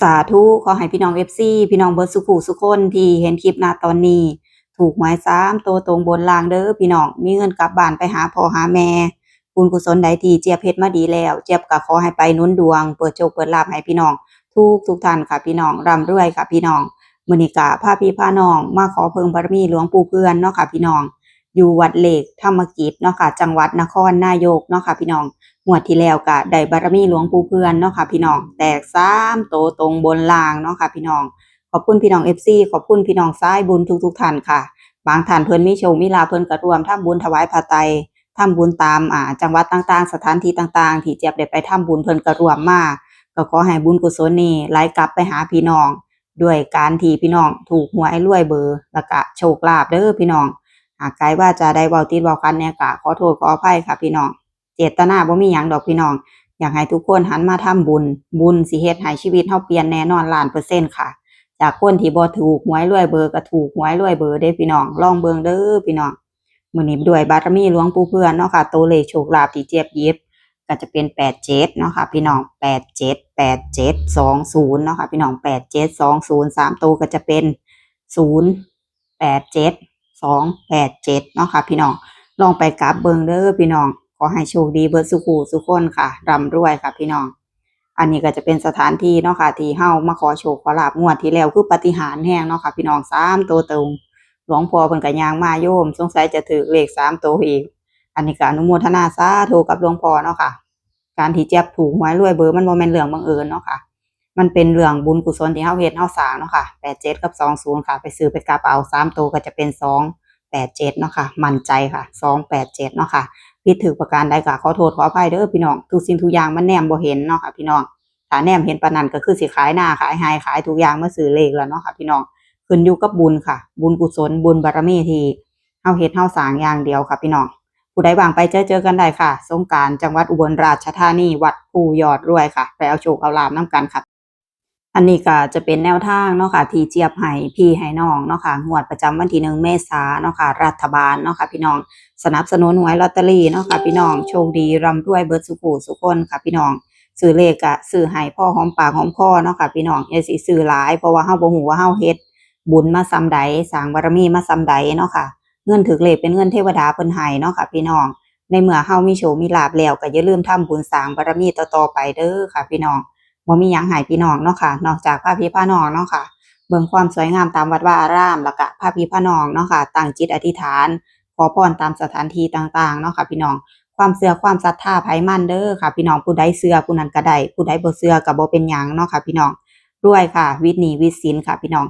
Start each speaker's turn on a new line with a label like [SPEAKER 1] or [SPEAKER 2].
[SPEAKER 1] สาธุขอให้พี่น้อง FC พี่น้องเบิดสุขุสุคนที่เห็นคลิปนาตอนนี้ ถูกหวย3ตัวตรงบนลางเด้อพี่น้องมีเงินกลับบ้านไปหาพ่อหาแม่บุญกุศลใดที่เจี๊ยบเฮ็ดมาดีแล้ว เจี๊ยบก็ขอให้ไปนุนดวง เปิดโชคเปิดลาภให้พี่น้อง ทุกทุกท่านค่ะพี่น้องร่ำรวยค่ะพี่น้องมื้อนี้าพี่พาน้อง มาขอเพิ่งบารมีหลวงปู่เพื่อนเนาะค่ะพี่น้อง อยู่วัดเหล็กธรรมกิจเนาะค่ะจังหวัดนครนายกเนาะค่ะพี่น้อง งวดที่แล้วก็ได้บารมีหลวงปู่เพื่อนเนาะค่ะพี่น้อง แตกสามโตตรงบนล่างเนาะค่ะพี่น้อง ขอบคุณพี่น้อง FC ขอบคุณพี่น้องสายบุญทุกๆท่านค่ะ บางท่านเพิ่อนมีโชมีลาเพิ่อนก็ร่วมทำบุญถวายผ้าไตรทำบุญตามอ่าจังหวัดต่างๆ สถานที่ต่างๆ ที่เจี๊ยบได้ไปทำบุญเพิ่อนก็ร่วมมาก็ขอให้บุญกุศลนี้ไหลกลับไปหาพี่น้อง ด้วยการที่พี่น้องถูกหวยรวยเบอร์แล้วก็โชคลาภเด้อพี่น้องหากไกลว่าจะได้เว้าติดเว้าคันเนี่ยก็ขอโทษขออภัยค่ะพี่น้อง เจตนาบ่มีหยังดอกพี่น้อง อยากให้ทุกคนหันมาทำบุญ บุญสิเฮ็ดให้ชีวิตเฮาเปลี่ยนแน่นอนล้านเปอร์เซ็นต์ค่ะ จากคนที่บ่ถูกหวยรวยเบอร์ก็ถูกหวยรวยเบอร์เด้พี่น้อง ลองเบิ่งเด้อพี่น้องมื้อนี้ด้วยบารมีหลวงปู่เพื่อนเนาะค่ะตัวเลขโชคลาภที่เจี๊ยบยิบก็จะเป็น87เนาะค่ะพี่น้อง87 87 20เนาะค่ะพี่น้อง87 20 3ตัวก็จะเป็น0 87 287เนาะค่ะพี่น้องลองไปกราบเบิงเด้อพี่น้อง ขอให้โชคดีเบิดสุขูสุขคนค่ะร่ำรวยค่ะพี่น้อง อันนี้ก็จะเป็นสถานที่เนาะค่ะที่เฮามาขอโชคขอลาบงวดที่แล้วคือปฏิหารแห้งเนาะค่ะพี่น้องสามตัวตรงหลวงพ่อเพิ่นก็ย่างมาโยม สงสัยจะถือเลขสามตัวอีก อันนี้ก็อนุโมทนาสาธุกับหลวงพ่อเนาะค่ะ การที่เจ็บถูกหวยรวยเบอร์มันบ่แม่นเรื่องบังเอิญเนาะค่ะ มันเป็นเรื่องบุญกุศลที่เฮาเฮ็ดเฮาสร้างเนาะค่ะ87กับ20ค่ะ ไปซื้อไปกลับเอาสามตัวก็จะเป็นสอง 287เจ็ดเนาะค่ะ มั่นใจค่ะ287เจ็ดเนาะค่ะผิดถูกประการใดก็ขอโทษขออภัยเด้อพี่น้องทุกสิ่งทุกอย่างมันแนมบ่เห็นเนาะค่ะพี่น้องถ้าแนมเห็นปานนั้นก็คือสิขายหน้าขายหายขายทุกอย่างเมาซื้อเลขแล้วเนาะค่ะพี่น้องขึ้นอยู่กับบุญค่ะ บุญกุศลบุญบารมีที่เฮาเฮ็ดเฮาสร้างอย่างเดียวค่ะพี่น้องผู้ใดว่างไปเจอเจอกันได้ค่ะ สงกานต์จังหวัดอุบลราชธานีวัดภูยอดรวยค่ะ ไปเอาโชคเอาลาบนํกันค่ะ อันนี้ก็จะเป็นแนวทางเนาะค่ะที่เจี๊ยบให้พี่ให้น้องเนาะค่ะงวดประจำวันที่หนึ่งเมษาเนาะค่ะรัฐบาลเนาะค่ะพี่น้องสนับสนุนหวยลอตเตอรี่เนาะค่ะพี่น้องโชคดีร่ำรวยเบิร์ดสุขูสุขคนค่ะพี่น้องซื้อเลขก็ซื้อให้พ่อหอมปากหอมคอเนาะค่ะพี่น้องอย่าสิซื้อหลายเพราะว่าเฮาบ่ฮู้ว่าเฮาเฮ็ดบุญมาซำใดสร้างบารมีมาซำใดเนาะค่ะเงินถึกเลขเป็นเงินเทวดาเพิ่นให้เนาะค่ะพี่น้องในเมื่อเฮามีโชคมีลาภแล้วก็อย่าลืมทำบุญสร้างบารมีต่อๆไปเด้อค่ะพี่น้อง บ่มีหยังหายพี่น้องเนาะค่ะ นอกจากพาพี่พาน้องเนาะค่ะ เบิ่งความสวยงามตามวัดวาอารามแล้วก็พาพี่พาน้องเนาะค่ะ ตั้งจิตอธิษฐาน ขอพรตามสถานที่ต่างๆเนาะค่ะ พี่น้อง ความเสื่อความศรัทธาไผมั่นเด้อค่ะ พี่น้องผู้ใดเสื่อผู้นั้นก็ได้ผู้ใดบ่เสื่อก็บ่เป็นหยังเนาะค่ะ พี่น้องรวยค่ะ วิทย์หนีวิทย์ศิลค่ะพี่น้อง